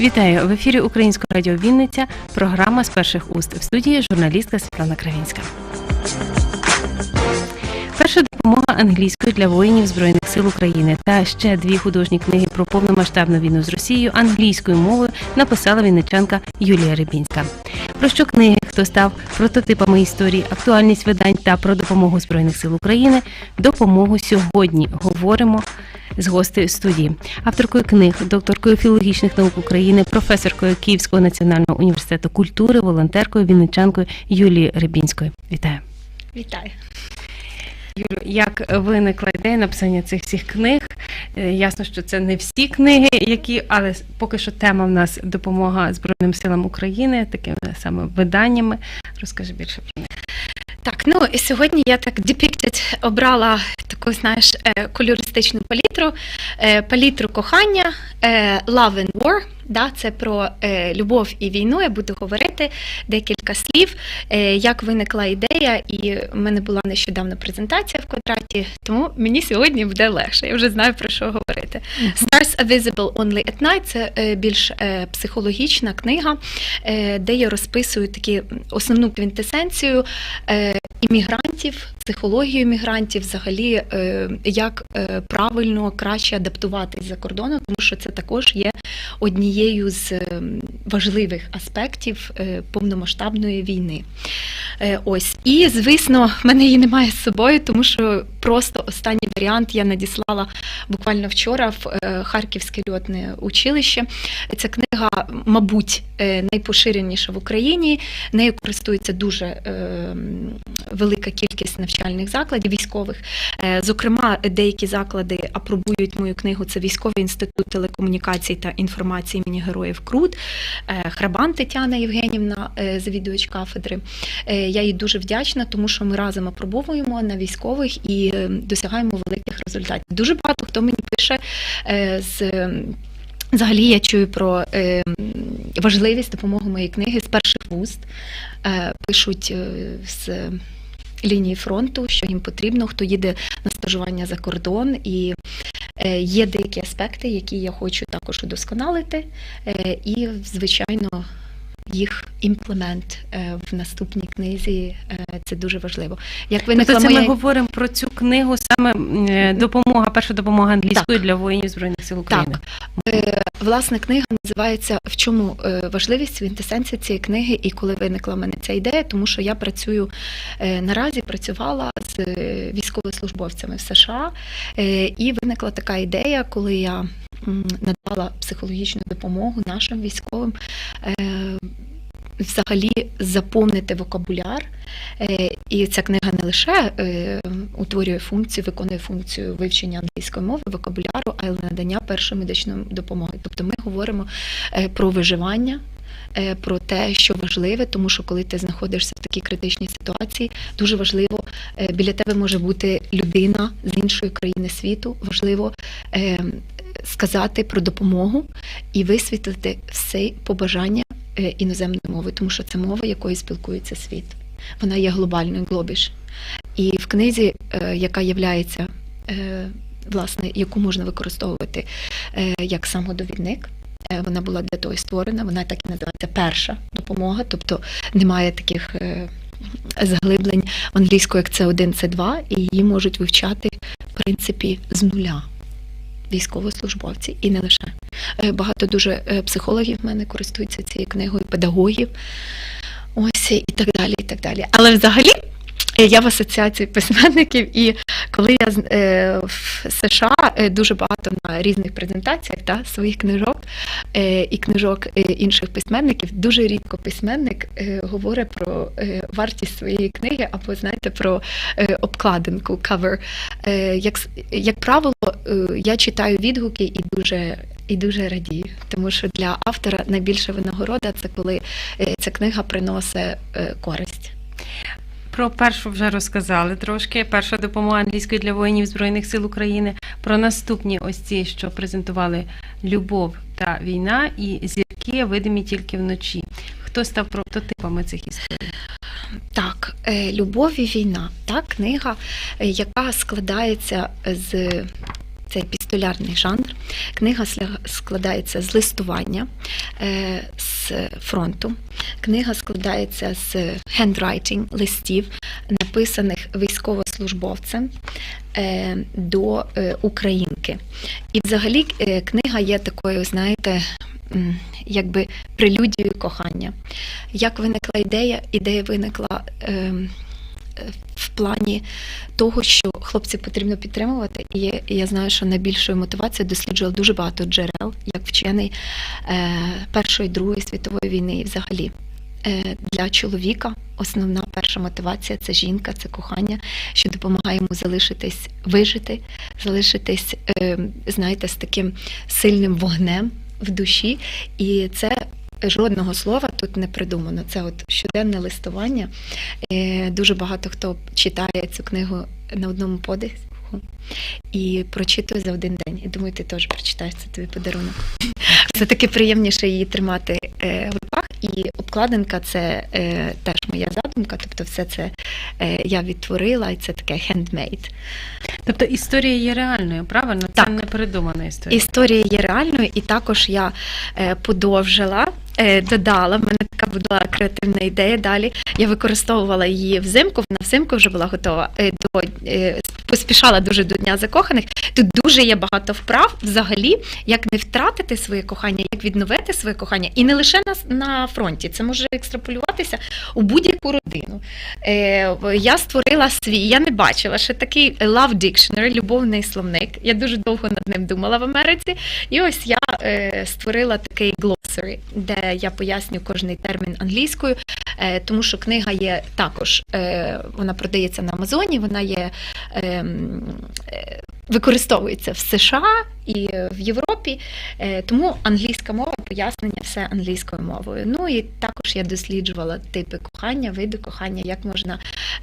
Вітаю в ефірі Українського радіо Вінниця. Програма з перших уст в студії журналістка Світлана Кравінська. Перша допомога англійською для воїнів збройних сил України та ще дві художні книги про повномасштабну війну з Росією англійською мовою написала вінничанка Юлія Рибінська. Про що книги, хто став прототипами історії, актуальність видань та про допомогу збройних сил України. Допомогу сьогодні говоримо з гостею студії, авторкою книг, докторкою філологічних наук України, професоркою Київського національного університету культури, волонтеркою, вінничанкою Юлією Рибінською. Вітаю. Вітаю. Юлю, як виникла ідея написання цих всіх книг? Е, Ясно, що це не всі книги, які, але поки що тема в нас допомога Збройним силам України, такими саме виданнями. Розкажи більше про них. Так, ну і сьогодні я так depicted обрала таку, знаєш, е, кольористичну палітру, е, палітру кохання, е, love and war. Да, це про е, любов і війну. Я буду говорити декілька слів, е, як виникла ідея, і в мене була нещодавно презентація в квадраті, тому мені сьогодні буде легше. Я вже знаю про що говорити. Stars are visible only at night – це е, більш е, психологічна книга, е, де я розписую такі основну квінтесенцію е, іммігрантів, психологію іммігрантів, взагалі, е, як е, правильно краще адаптуватись за кордоном, тому що це також є однією з е, важливих аспектів е, повномасштабної війни. Е, Ось і звісно, в мене її немає з собою, тому що просто останній варіант я надіслала буквально вчора в е, Харківське льотне училище. Ця книга, мабуть, е, найпоширеніша в Україні. Нею користується дуже велика кількість навчальних закладів військових. Зокрема, деякі заклади апробують мою книгу. Це військовий інститут телекомунікацій та інформації імені героїв Крут, Храбан Тетяна Євгенівна, завідувач кафедри. Я їй дуже вдячна, тому що ми разом апробовуємо на військових і е, досягаємо великих результатів. Дуже багато хто мені пише е, з. Взагалі я чую про е, важливість допомоги моєї книги з перших вуст. Е, пишуть е, з лінії фронту, що їм потрібно, хто їде на стажування за кордон. І е, є деякі аспекти, які я хочу також удосконалити, е, і, звичайно, їх імплемент е, в наступній книзі е, це дуже важливо. Як виникла Тобто це моя ми говоримо про цю книгу саме е, допомога, перша допомога англійською для воїнів Збройних сил України. Е, Власне, книга називається В чому важливість квінтесенція цієї книги і коли виникла в мене ця ідея, тому що я працюю наразі працювала з військовослужбовцями в США, і виникла така ідея, коли я надала психологічну допомогу нашим військовим. е, Взагалі заповнити вокабуляр, Е, і ця книга не лише е, утворює функцію, виконує функцію вивчення англійської мови, вокабуляру, а й надання першої медичної допомоги. Тобто ми говоримо про виживання. Про те, що важливе, тому що коли ти знаходишся в такій критичній ситуації, дуже важливо біля тебе може бути людина з іншої країни світу. Важливо сказати про допомогу і висвітлити все побажання е, іноземної мови, тому що це мова, якою спілкується світ. Вона є глобальною глобіш. І в книзі, е, яка являється, е, власне, яку можна використовувати як самодовідник. Вона була для того і створена, вона так і називається перша допомога, тобто немає таких заглиблень в англійську, як це 1 це 2 і її можуть вивчати в принципі з нуля військовослужбовці і не лише. Е, Багато дуже е, психологів в мене користуються цією книгою, педагогів. Ось і так далі, і так далі. Але взагалі я в асоціації письменників, і коли я е, в США е, дуже багато на різних презентаціях та, своїх книжок е, і книжок е, інших письменників, дуже рідко письменник е, говорить про е, вартість своєї книги або знаєте про е, обкладинку, cover. Е, як, як правило, е, я читаю відгуки і дуже. І дуже радію, тому що для автора найбільша винагорода це коли е, ця книга приносить е, користь. Про першу вже розказали трошки. Перша допомога англійської для воїнів Збройних сил України. Про наступні ось ці, що презентували любов та війна, і зірки видимі тільки вночі. Хто став прототипами цих історій? Так, любов і війна. Та книга, яка складається з цей епістолярний жанр, Книга складається з листування е, з фронту. Книга складається з handwriting, листів, написаних військовослужбовцем е, до е, українки. І взагалі книга є такою, знаєте, якби прелюдією кохання. Як виникла ідея? Ідея виникла. ем, В плані того, що хлопців потрібно підтримувати, і я- знаю, що найбільшою мотивацією досліджував дуже багато джерел, як вчений е, Першої Другої світової війни і взагалі. Е, Для чоловіка основна перша мотивація це жінка, це кохання, що допомагає йому залишитись вижити, залишитись, е, знаєте, з таким сильним вогнем в душі. І це жодного слова тут не придумано. Це от щоденне листування. Е, Дуже багато хто читає цю книгу на одному подиху і прочитує за один день. І думаю, ти теж прочитаєш це тобі подарунок. Все таки приємніше її тримати е, в руках. І обкладинка це е, теж моя задумка. Тобто, все це я відтворила, і це таке handmade. Тобто історія є реальною, правильно? Це не придумана історія. Історія є реальною, і також я подовжила, додала. В мене така була креативна ідея. Далі я використовувала її взимку. Вона взимку вже була готова. Е, до е, поспішала дуже до дня закоханих. Тут дуже є багато вправ взагалі, як не втратити своє кохання, як відновити своє кохання, і не лише на, на фронті. Це може екстраполюватися у будь-яку родину. Е, я створила свій, я не бачила ще такий Love Dictionary, любовний словник. Я дуже довго над ним думала в Америці. І ось я е, створила такий glossary, де я поясню кожний термін англійською, е, тому що книга є також, е, вона продається на Амазоні, вона є. ем, е, Використовується в США і в Європі, Е, тому англійська мова, пояснення все англійською мовою. Ну і також я досліджувала типи кохання, види кохання, як можна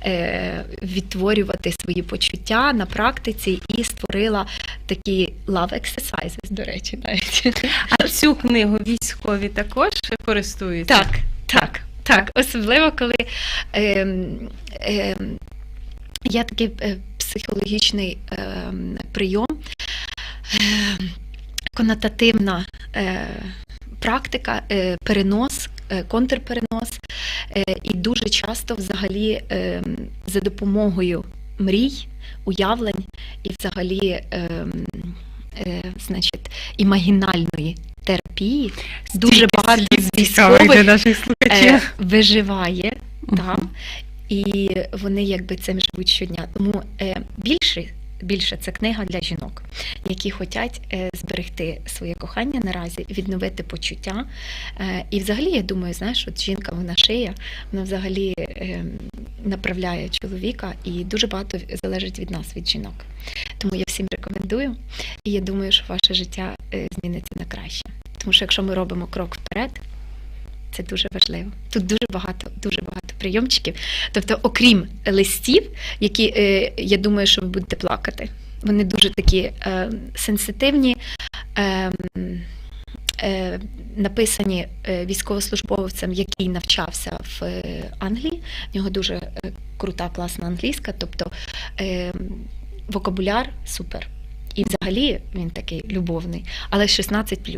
е, відтворювати свої почуття на практиці, і створила такі love exercises, до речі, навіть. А цю книгу військові також користуються? Так, так, так. Особливо, коли ем, ем, такий е, психологічний ем, прийом, конотативна е, практика, е, перенос, е, контрперенос. Е, і дуже часто взагалі за допомогою мрій, уявлень і взагалі значить, імагінальної терапії дуже багато військових наших слухачів. виживає там, і вони якби цим живуть щодня. Тому е, більше. Більше це книга для жінок, які хочуть е, зберегти своє кохання наразі, відновити почуття. Е, і взагалі, я думаю, знаєш, от жінка вона шия, вона взагалі е, направляє чоловіка, і дуже багато залежить від нас, від жінок. Тому я всім рекомендую, і я думаю, що ваше життя е, зміниться на краще. Тому що якщо ми робимо крок вперед, це дуже важливо. Тут дуже багато, дуже багато прийомчиків. Тобто, окрім листів, які е, я думаю, що ви будете плакати. Вони дуже такі е, сенситивні, е, е, написані е, військовослужбовцем, який навчався в е, Англії. В нього дуже е, крута, класна англійська, тобто е, вокабуляр супер. І взагалі він такий любовний, але 16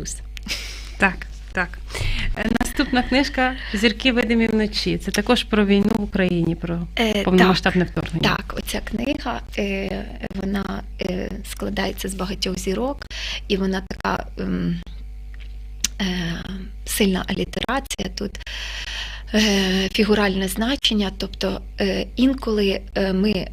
Так, так. Наступна книжка Зірки видимі вночі. Це також про війну в Україні, про Е, повномасштабне вторгнення. Так, оця книга е, вона е, складається з багатьох зірок, і вона така ем, сильна алітерація. Тут фігуральне значення. Тобто інколи ми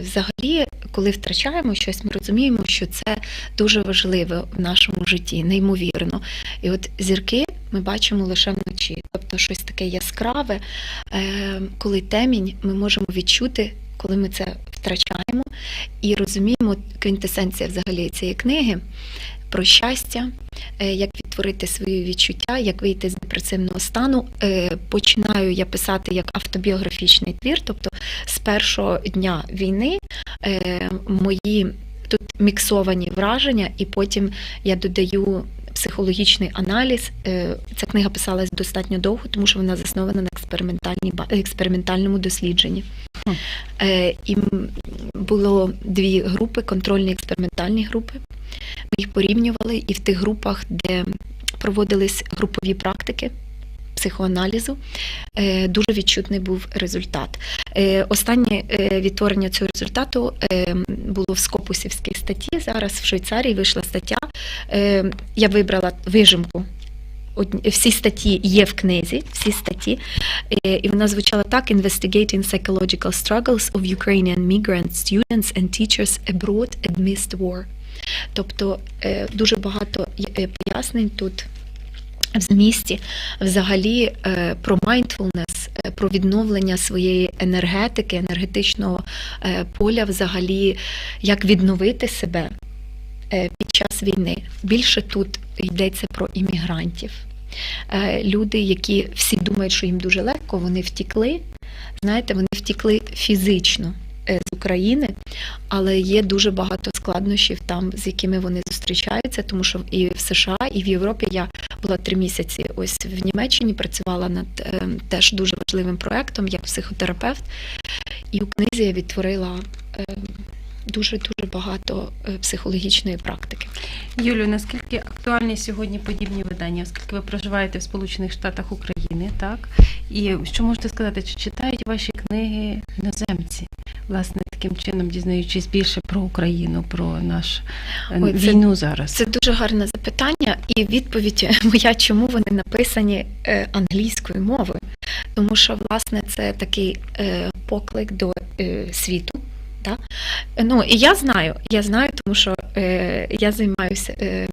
взагалі, коли втрачаємо щось, ми розуміємо, що це дуже важливе в нашому житті, неймовірно. І от зірки ми бачимо лише вночі, тобто щось таке яскраве, е, коли темінь, ми можемо відчути, коли ми це втрачаємо, і розуміємо квінтесенція взагалі цієї книги про щастя, е, як відтворити свої відчуття, як вийти з депресивного стану. Е, Починаю я писати як автобіографічний твір, тобто з першого дня війни мої тут міксовані враження, і потім я додаю. Психологічний аналіз. Е, Ця книга писалась достатньо довго, тому що вона заснована на експериментальній експериментальному дослідженні. Е, І було дві групи: контрольні експериментальні групи. Ми їх порівнювали, і в тих групах, де проводились групові практики психоаналізу, е, дуже відчутний був результат. Е, Останнє е, відтворення цього результату було в Скопусівській статті. Зараз в Швейцарії вийшла стаття. Я вибрала вижимку. Всі статті є в книзі, всі статті, і вона звучала так: Investigating psychological struggles of Ukrainian migrant students and teachers abroad amidst war. Тобто дуже багато пояснень тут в змісті взагалі е, про е, про відновлення своєї енергетики, енергетичного е, поля, взагалі, як відновити себе е, під час війни. Більше тут йдеться про іммігрантів. Люди, які всі думають, що їм дуже легко, вони втікли. Знаєте, вони втікли фізично з України, але є дуже багато складнощів там, з якими вони зустрічаються, тому що і в США, і в Європі я була три місяці. Ось в Німеччині працювала над е, теж дуже важливим проектом як психотерапевт. І у книзі я відтворила е, дуже дуже багато е, психологічної практики. Юлю, наскільки актуальні сьогодні подібні видання, оскільки ви проживаєте в Сполучених Штатах України, так? І що можете сказати, чи читають ваші книги іноземці? Власне, таким чином дізнаючись більше про Україну, про наш е, Ой, це- війну зараз. Це дуже гарне запитання, і відповідь моя, чому вони написані е, англійською мовою. Тому що, власне, це такий поклик до світу. Да? Ну, і я знаю, я знаю, тому що е, я займаюся е,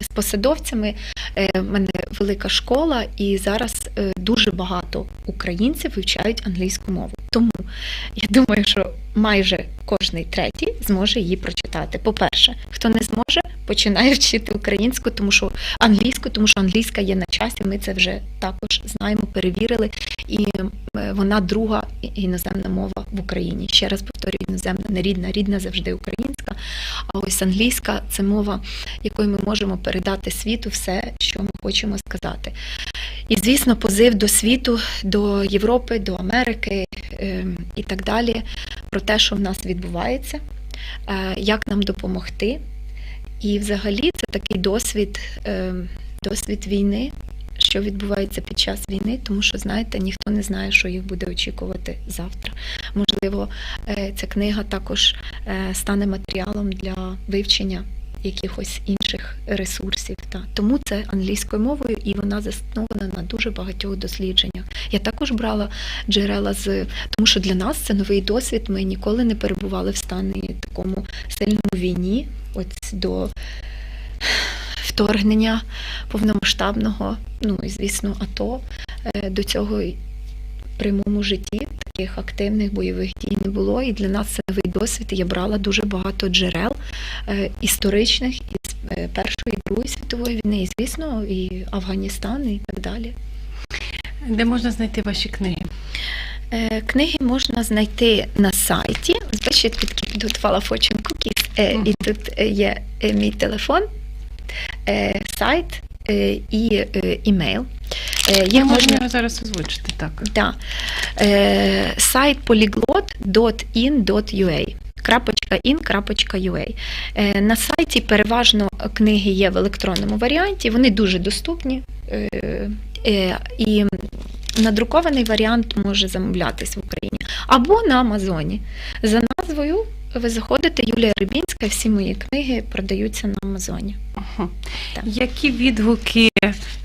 з посадовцями. Е, в мене велика школа, і зараз е, дуже багато українців вивчають англійську мову. Тому я думаю, що майже кожний третій зможе її прочитати. По-перше, хто не зможе, починає вчити українську, тому що англійську, тому що англійська є на часі. Ми це вже також знаємо, перевірили. І е, вона друга іноземна мова в Україні. Ще раз повторюю, іноземна не рідна, рідна завжди українська. А ось англійська це мова, якою ми можемо передати світу все, що ми хочемо сказати. І, звісно, позив до світу, до Європи, до Америки ем, і так далі про те, що в нас відбувається, е, як нам допомогти. І взагалі це такий досвід, ем, досвід війни, що відбувається під час війни, тому що, знаєте, ніхто не знає, що їх буде очікувати завтра. Можливо, е, ця книга також е, стане матеріалом для вивчення якихось інших ресурсів. Та. Тому це англійською мовою, і вона заснована на дуже багатьох дослідженнях. Я також брала джерела з тому, що для нас це новий досвід. Ми ніколи не перебували в стані такому сильному війні, от до вторгнення повномасштабного, ну і звісно, АТО е, до цього прямому житті таких активних бойових дій не було. І для нас це новий досвід. Я брала дуже багато джерел е, історичних із е, Першої і Другої світової війни, і звісно, і Афганістан, і так далі. Де можна знайти ваші книги? Е, Книги можна знайти на сайті. Я таки підготувала Fortune Cookies, е, і тут є мій телефон, сайт і е, імейл. Е, Їх Я можна його зараз озвучити, так. да. е, сайт polyglot.in.ua .in.ua. Е, На сайті переважно книги є в електронному варіанті, вони дуже доступні. е, е, І надрукований варіант може замовлятись в Україні або на Амазоні. За назвою ви заходите Юлія Рибінська, всі мої книги продаються на Амазоні. Ага. Так. Які відгуки,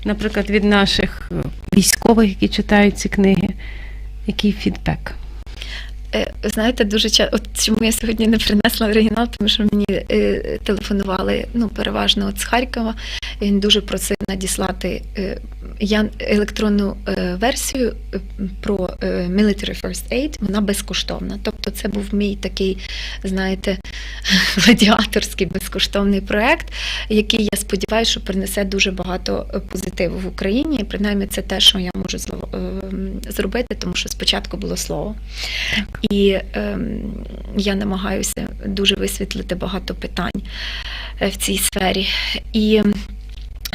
наприклад, від наших військових, які читають ці книги? Який фідбек? Е, Знаєте, дуже часто, от чому я сьогодні не принесла оригінал, тому що мені е, телефонували ну, переважно от з Харкова. Він дуже просив надіслати е, я електронну е, версію е, про е, Military First Aid, вона безкоштовна. Тобто це був мій такий, знаєте, гладіаторський безкоштовний проект, який я сподіваюся, що принесе дуже багато е, позитиву в Україні. І принаймні це те, що я можу зробити, тому що спочатку було слово. І ем, я намагаюся дуже висвітлити багато питань е, в цій сфері. І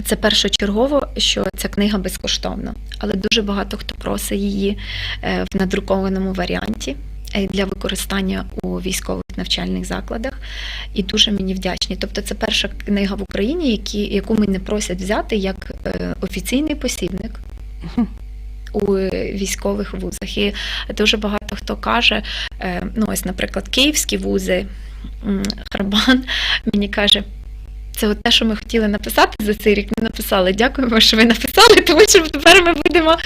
це першочергово, що ця книга безкоштовна, але дуже багато хто просить її е, в надрукованому варіанті. е, для використання у військових навчальних закладах і дуже мені вдячні. Тобто, це перша книга в Україні, яку мене просять взяти як е, офіційний посібник. У е, військових вузах. І дуже багато хто каже, е, ну ось, наприклад, київські вузи, Харбан мені каже. Це от те, що ми хотіли написати за цей рік, ми написали. Дякуємо, що ви написали, тому що тепер ми будемо.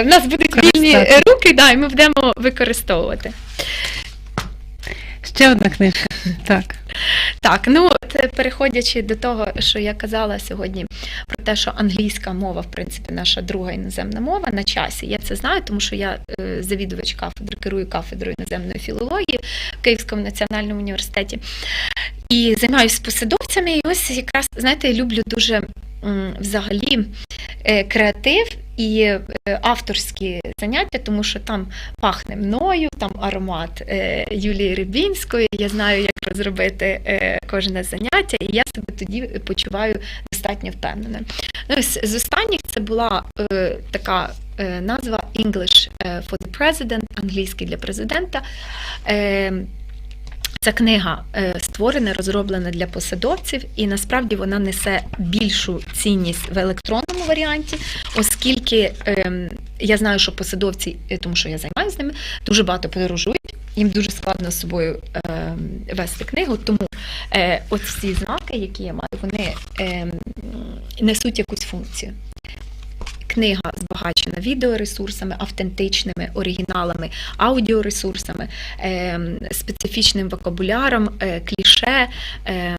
у В нас будуть вільні е, руки, да, і ми будемо використовувати. Ще одна книжка. Так. Так, ну це переходячи до того, що я казала сьогодні про те, що англійська мова, в принципі, наша друга іноземна мова на часі. Я це знаю, тому що я е, завідувач кафедри, керую кафедрою іноземної філології в Київському національному університеті. І займаюся посадовцями. І ось якраз, знаєте, я люблю дуже взагалі е, креатив і е, авторські заняття, тому що там пахне мною, там аромат е, Юлії Рибінської. Я знаю, як розробити е, кожне заняття, і я себе тоді почуваю достатньо впевненою. Ну, з останніх це була така назва English for the President, англійський для президента. Ця книга е, створена, розроблена для посадовців, і насправді вона несе більшу цінність в електронному варіанті, оскільки ем, я знаю, що посадовці, е, тому що я займаюся ними, дуже багато подорожують. Їм дуже складно з собою ем, вести книгу, тому е, от всі знаки, які я маю, вони ем, несуть якусь функцію. Книга збагачена відеоресурсами, автентичними оригіналами, аудіоресурсами, ем, специфічним вокабуляром, е, кліше, ем,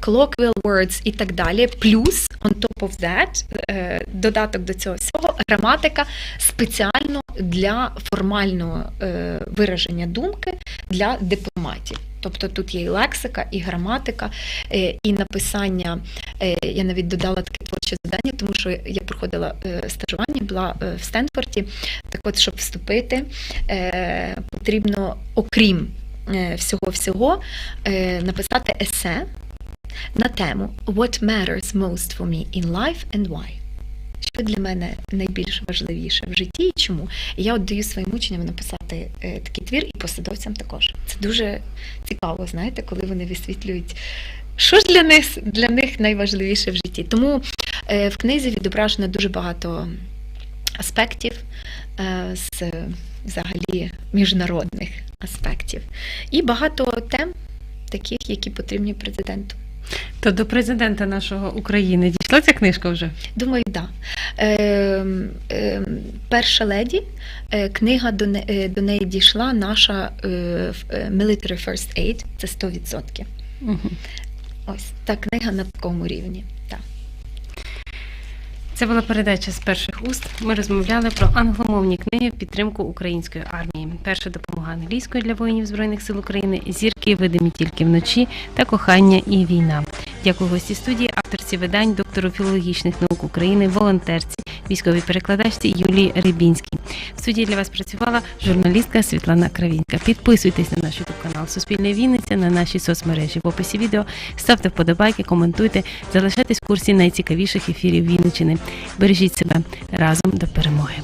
colloquial words і так далі. Плюс, on top of that, е, додаток до цього всього, граматика спеціально для формального е, вираження думки для дипломатів. Тобто тут є і лексика, і граматика, е, і написання. Е, Я навіть додала таке творче завдання, тому що я проходила е, стажування, була в Стенфорді. Так от, щоб вступити, потрібно, окрім всього-всього, написати есе на тему What matters most for me in life and why. Що для мене найбільш важливіше в житті і чому? Я от даю своїм учням написати е, такий твір і посадовцям також. Це дуже цікаво, знаєте, коли вони висвітлюють, що ж для них, для них найважливіше в житті. Тому е, в книзі відображено дуже багато аспектів е, з взагалі міжнародних аспектів. І багато тем, таких, які потрібні президенту. То до президента нашого України дійшла ця книжка вже? Думаю, так. Да. Е, е, перша леді, е, книга до, не, е, до неї дійшла наша е, е, Military First Aid, це 100%. Угу. Ось та книга на такому рівні. Це була передача з перших уст. Ми розмовляли про англомовні книги в підтримку української армії. Перша допомога англійської для воїнів збройних сил України, зірки видимі тільки вночі та кохання і війна. Дякую гості студії, авторці видань, доктору філологічних наук України, волонтерці, військовій перекладачці Юлії Рибінській. В студії для вас працювала журналістка Світлана Кравінська. Підписуйтесь на наш ютуб канал Суспільне Вінниця, на наші соцмережі в описі відео. Ставте вподобайки, коментуйте, залишайтесь в курсі найцікавіших ефірів Вінничини. Бережіть себе разом до перемоги.